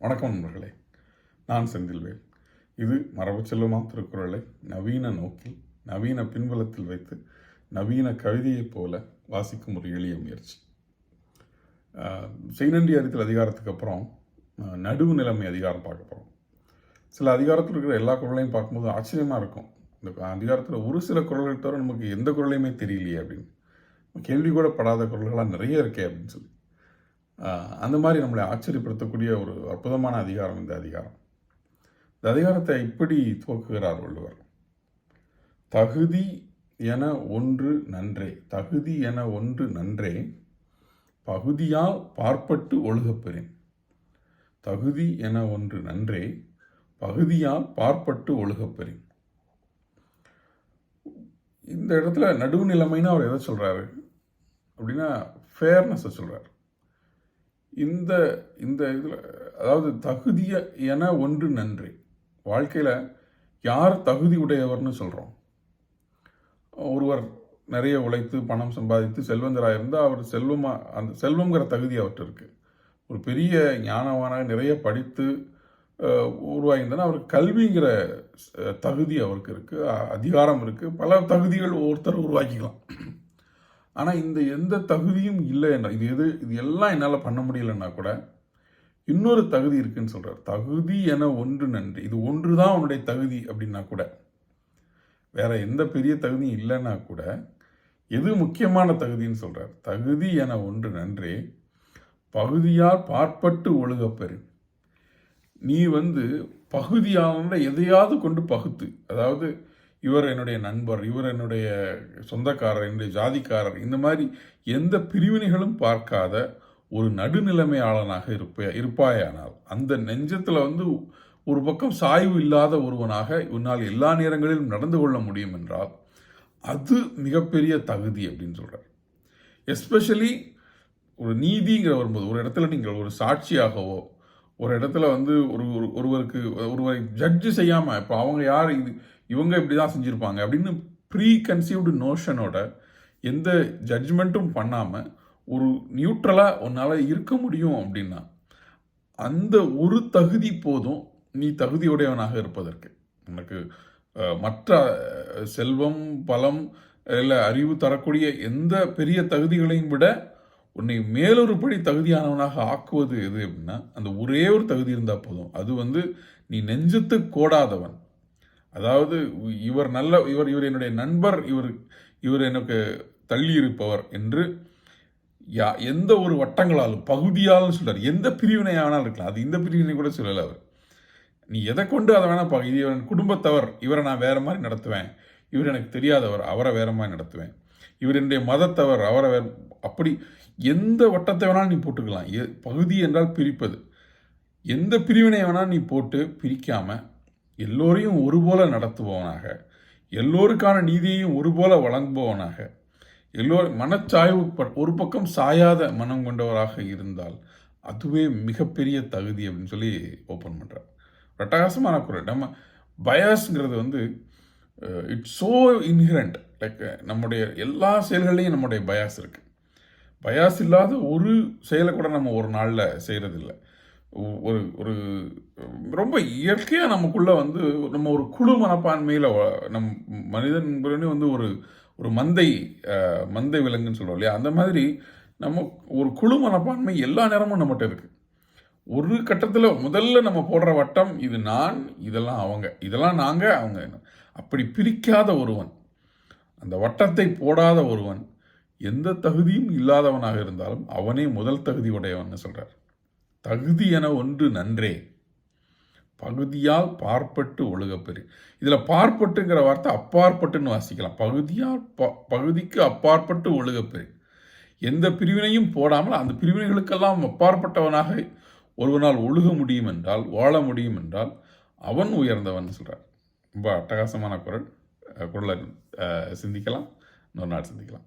வணக்கம் நண்பர்களே நான் செந்தில்வேல். இது மரபு செல்லுமா திருக்குறளை நவீன நோக்கில் நவீன பின்புலத்தில் வைத்து நவீன கவிதையைப் போல வாசிக்கும் ஒரு எளிய முயற்சி. செய்நன்றி அறித்தல் அதிகாரத்துக்கு அப்புறம் நடுவு நிலைமை அதிகாரம் பார்க்க போகிறோம் சில அதிகாரத்தில் இருக்கிற எல்லா குரலையும் பார்க்கும்போது ஆச்சரியமாக இருக்கும். இந்த அதிகாரத்தில் ஒரு சில குரல்கள் தவிர நமக்கு எந்த குரலையுமே தெரியலையே அப்படின்னு. கேள்வி கூட படாத குரல்களாக நிறைய இருக்கே அப்படின்னு சொல்லி. அந்த மாதிரி நம்மளை ஆச்சரியப்படுத்தக்கூடிய ஒரு அற்புதமான அதிகாரம் இந்த அதிகாரம். இந்த அதிகாரத்தை இப்படி துவக்குகிறார் வள்ளுவர். தகுதி என ஒன்று நன்றே. தகுதி என ஒன்று நன்றே. பகுதியால் பார்ப்பட்டு ஒழுகப்பெறேன் தகுதி என ஒன்று நன்றே. பகுதியால் பார்ப்பட்டு ஒழுகப்பெறேன் இந்த இடத்துல நடுவு நிலைமைன்னு அவர் எதை சொல்கிறாரு அப்படின்னா ஃபேர்னஸை சொல்கிறார் இந்த இந்த இதில் அதாவது தகுதிய என ஒன்று நன்றி. வாழ்க்கையில் யார் தகுதி உடையவர்னு சொல்கிறோம் ஒருவர் நிறைய உழைத்து பணம் சம்பாதித்து செல்வந்தராக இருந்தால் அவர் செல்வமாக அந்த செல்வங்கிற தகுதி அவர்கிட்ட இருக்குது ஒரு பெரிய ஞானவான நிறைய படித்து உருவாகின்றன அவருக்கு கல்விங்கிற தகுதி அவருக்கு இருக்குது அதிகாரம் இருக்குது பல தகுதிகள் ஒருத்தர் உருவாக்கிக்கலாம். ஆனால் இந்த எந்த தகுதியும் இல்லை என்ற இது எது இது எல்லாம் என்னால் பண்ண முடியலன்னா கூட இன்னொரு தகுதி இருக்குன்னு சொல்கிறார் தகுதி என ஒன்று நன்றி. இது ஒன்று தான் உன்னுடைய தகுதி அப்படின்னா கூட. வேற எந்த பெரிய தகுதியும் இல்லைன்னா கூட எது முக்கியமான தகுதின்னு சொல்கிறார் தகுதி என ஒன்று நன்றே. பகுதியால் பார்ப்பட்டு ஒழுகப்பெறு நீ வந்து பகுதியான எதையாவது கொண்டு பகுத்து. அதாவது இவர் என்னுடைய நண்பர் இவர் என்னுடைய சொந்தக்காரர் என்னுடைய ஜாதிக்காரர். இந்த மாதிரி எந்த பிரிவினைகளும் பார்க்காத ஒரு நடுநிலைமையாளனாக இருப்ப இருப்பாயானால் அந்த நெஞ்சத்தில் வந்து ஒரு பக்கம் சாய்வு இல்லாத ஒருவனாக உன்னால் எல்லா நேரங்களிலும் நடந்து கொள்ள முடியும் என்றால் அது மிகப்பெரிய தகுதி அப்படின்னு சொல்கிறார் எஸ்பெஷலி ஒரு நீதிங்கிற வரும்போது ஒரு இடத்துல நீங்கள் ஒரு சாட்சியாகவோ ஒரு இடத்துல வந்து ஒரு ஒரு- ஒருவருக்கு ஒருவரை ஜட்ஜு செய்யாமல் இப்போ அவங்க யார் இது இவங்க இப்படி தான் செஞ்சுருப்பாங்க அப்படின்னு ப்ரீ கன்சீவ்டு நோஷனோட எந்த ஜட்ஜ்மெண்ட்டும் பண்ணாமல் ஒரு நியூட்ரலாக உன்னால் இருக்க முடியும் அப்படின்னா அந்த ஒரு தகுதி போதும் நீ தகுதியுடையவனாக இருப்பதற்கு. உனக்கு மற்ற செல்வம் பலம் இல்லை அறிவு தரக்கூடிய எந்த பெரிய தகுதிகளையும் விட உன்னை மேலொரு படி தகுதியானவனாக ஆக்குவது எது அப்படின்னா அந்த ஒரே ஒரு தகுதி இருந்தால் போதும். அது வந்து நீ நெஞ்சத்து கோடாதவன். அதாவது இவர் நல்ல இவர் இவர் என்னுடைய நண்பர் இவர் இவர் எனக்கு தள்ளியிருப்பவர் என்று யா எந்த ஒரு வட்டங்களாலும் பகுதியாலும் சொல்கிறார் எந்த பிரிவினை இருக்கலாம். அது இந்த பிரிவினை கூட சொல்லலை அவர். நீ எதை கொண்டு அதை வேணால் பா இது என் குடும்பத்தவர். இவரை நான் வேற மாதிரி நடத்துவேன். இவர் எனக்கு தெரியாதவர். அவரை வேறு மாதிரி நடத்துவேன். இவர் என்னுடைய மதத்தவர். அவரை வேற அப்படி எந்த வட்டத்தை வேணாலும் நீ போட்டுக்கலாம். பகுதி என்றால் பிரிப்பது. எந்த பிரிவினை வேணாலும் நீ போட்டு பிரிக்காமல் எல்லோரையும் ஒருபோல நடத்துபவனாக எல்லோருக்கான நீதியையும் ஒருபோல வழங்குபவனாக எல்லோரும் மனச்சாய்வு ஒரு பக்கம் சாயாத மனம் கொண்டவராக இருந்தால் அதுவே மிகப்பெரிய தகுதி அப்படின்னு சொல்லி ஓப்பன் பண்ணுறார் பிரட்டகாசமான குரல். நம்ம பயாஸ்ங்கிறது வந்து இட்ஸ் ஸோ இன்ஹிரண்ட் லைக் நம்முடைய எல்லா செயல்கள்லையும் நம்முடைய பயாஸ் இருக்குது பயாஸ் இல்லாத ஒரு செயலை கூட நம்ம ஒரு நாளில் செய்கிறதில்ல ஒரு ஒரு ரொம்ப இயற்கையாக நமக்குள்ளே வந்து நம்ம ஒரு குழு மனப்பான்மையில் நம் மனிதன் என்பவனே வந்து ஒரு ஒரு மந்தை மந்தை விலங்குன்னு சொல்கிறோம் இல்லையா? அந்த மாதிரி நம்ம ஒரு குழு மனப்பான்மை எல்லா நேரமும் நம்மகிட்ட இருக்குது ஒரு கட்டத்தில் முதல்ல நம்ம போடுற வட்டம் இது நான் இதெல்லாம் அவங்க இதெல்லாம் நாங்கள் அவங்க அப்படி பிரிக்காத ஒருவன் அந்த வட்டத்தை போடாத ஒருவன் எந்த தகுதியும் இல்லாதவனாக இருந்தாலும் அவனே முதல் தகுதி உடையவன் சொல்கிறார் தகுதி என ஒன்று நன்றே. பகுதியால் பார்ப்பட்டு ஒழுகப்பெரு இதில் பார்ப்பட்டுங்கிற வார்த்தை அப்பாற்பட்டுன்னு வாசிக்கலாம். பகுதியால் ப பகுதிக்கு அப்பாற்பட்டு ஒழுகப்பெறு எந்த பிரிவினையும் போடாமல் அந்த பிரிவினைகளுக்கெல்லாம் அப்பாற்பட்டவனாக ஒருவனால் ஒழுக முடியும் என்றால் வாழ முடியும் என்றால் அவன் உயர்ந்தவன் சொல்கிறார் ரொம்ப அட்டகாசமான குரல். குரலை சிந்திக்கலாம். இன்னொரு நாள் சிந்திக்கலாம்.